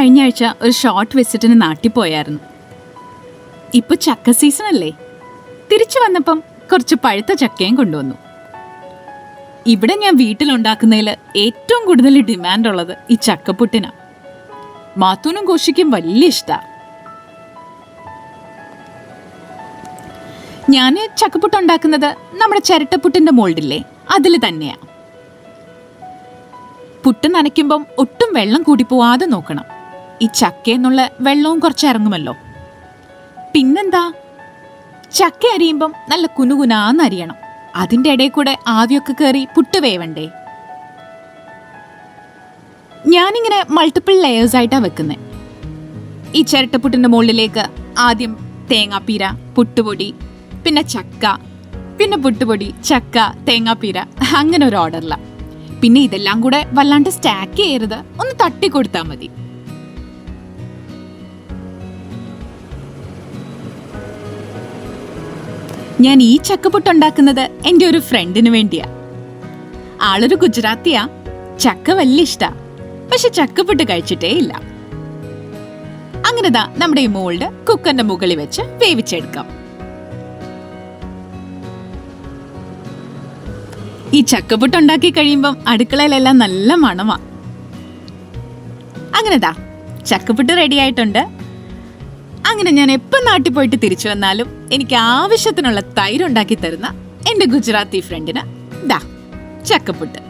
കഴിഞ്ഞ ആഴ്ച ഒരു ഷോർട്ട് വിസിറ്റിന് നാട്ടിൽ പോയായിരുന്നു. ഇപ്പൊ ചക്ക സീസൺ അല്ലേ? തിരിച്ചു വന്നപ്പം കുറച്ച് പഴുത്ത ചക്കയും കൊണ്ടുവന്നു. ഇവിടെ ഞാൻ വീട്ടിലുണ്ടാക്കുന്നതിൽ ഏറ്റവും കൂടുതൽ ഡിമാൻഡ് ഉള്ളത് ഈ ചക്കപ്പുട്ടിനാ മാത്തൂനും കോശിക്കും വലിയ ഇഷ്ടാ. ഞാൻ ചക്കപ്പുട്ട് ഉണ്ടാക്കുന്നത് നമ്മുടെ ചിരട്ടപ്പുട്ടിന്റെ മോൾഡില്ലേ? അതിൽ തന്നെയാ. പുട്ട് നനയ്ക്കുമ്പം ഒട്ടും വെള്ളം കൂടി പോവാതെ നോക്കണം. ഈ ചക്കയെന്നുള്ള വെള്ളവും കുറച്ച് ഇറങ്ങുമല്ലോ. പിന്നെന്താ? ചക്ക അരിയുമ്പം നല്ല കുനുകുനാന്ന് അരിയണം. അതിന്റെ ഇടയിൽ കൂടെ ആവിയൊക്കെ കയറി പുട്ട് വേവണ്ടേ? ഞാനിങ്ങനെ മൾട്ടിപ്പിൾ ലെയേഴ്സ് ആയിട്ടാ വെക്കുന്നത് ഈ ചിരട്ടപ്പുട്ടിന്റെ മുകളിലേക്ക് ആദ്യം തേങ്ങാപ്പീര പുട്ടുപൊടി പിന്നെ ചക്ക പിന്നെ പുട്ടുപൊടി ചക്ക തേങ്ങാപ്പീര അങ്ങനെ ഒരു ഓർഡറില്ല പിന്നെ ഇതെല്ലാം കൂടെ വല്ലാണ്ട് സ്റ്റാക്ക് ചെയ്യരുത്. ഒന്ന് തട്ടി കൊടുത്താൽ മതി. ഞാൻ ഈ ചക്കപ്പൊട്ടുണ്ടാക്കുന്നത് എന്റെ ഒരു ഫ്രണ്ടിന് വേണ്ടിയാ. ആളൊരു ഗുജറാത്തിയാ. ചക്ക വലിയ ഇഷ്ടാ. പക്ഷെ ചക്കപ്പൊട്ട് കഴിച്ചിട്ടേ ഇല്ല. അങ്ങനെതാ നമ്മുടെ ഈ മോൾഡ് കുക്കറിന്റെ മുകളിൽ വെച്ച് വേവിച്ചെടുക്കാം. ഈ ചക്കപ്പൊട്ട് ഉണ്ടാക്കി കഴിയുമ്പം അടുക്കളയിലെല്ലാം നല്ല മണമാ. അങ്ങനെതാ. ചക്കപ്പൊട്ട് റെഡി ആയിട്ടുണ്ട്. അങ്ങനെ ഞാൻ എപ്പം നാട്ടിൽ പോയിട്ട് തിരിച്ചു വന്നാലും എനിക്ക് ആവശ്യത്തിനുള്ള തൈരുണ്ടാക്കി തരുന്ന എന്റെ ഗുജറാത്തി ഫ്രണ്ടിന് ദാ ചക്കപ്പുട്ട്.